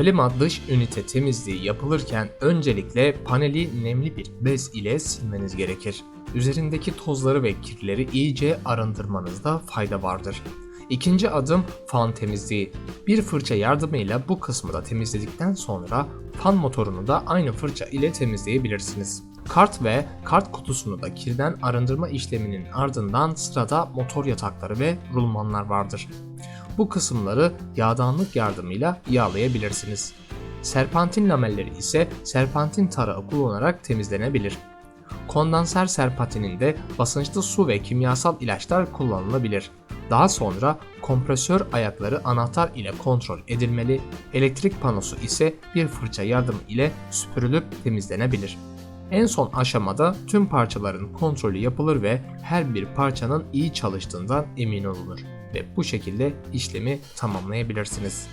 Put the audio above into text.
Klima dış ünite temizliği yapılırken öncelikle paneli nemli bir bez ile silmeniz gerekir. Üzerindeki tozları ve kirleri iyice arındırmanızda fayda vardır. İkinci adım fan temizliği. Bir fırça yardımıyla bu kısmı da temizledikten sonra fan motorunu da aynı fırça ile temizleyebilirsiniz. Kart ve kart kutusunu da kirden arındırma işleminin ardından sırada motor yatakları ve rulmanlar vardır. Bu kısımları yağdanlık yardımıyla yağlayabilirsiniz. Serpantin lamelleri ise serpantin tarağı kullanarak temizlenebilir. Kondanser serpantininde basınçlı su ve kimyasal ilaçlar kullanılabilir. Daha sonra kompresör ayakları anahtar ile kontrol edilmeli, elektrik panosu ise bir fırça yardımı ile süpürülüp temizlenebilir. En son aşamada tüm parçaların kontrolü yapılır ve her bir parçanın iyi çalıştığından emin olunur ve bu şekilde işlemi tamamlayabilirsiniz.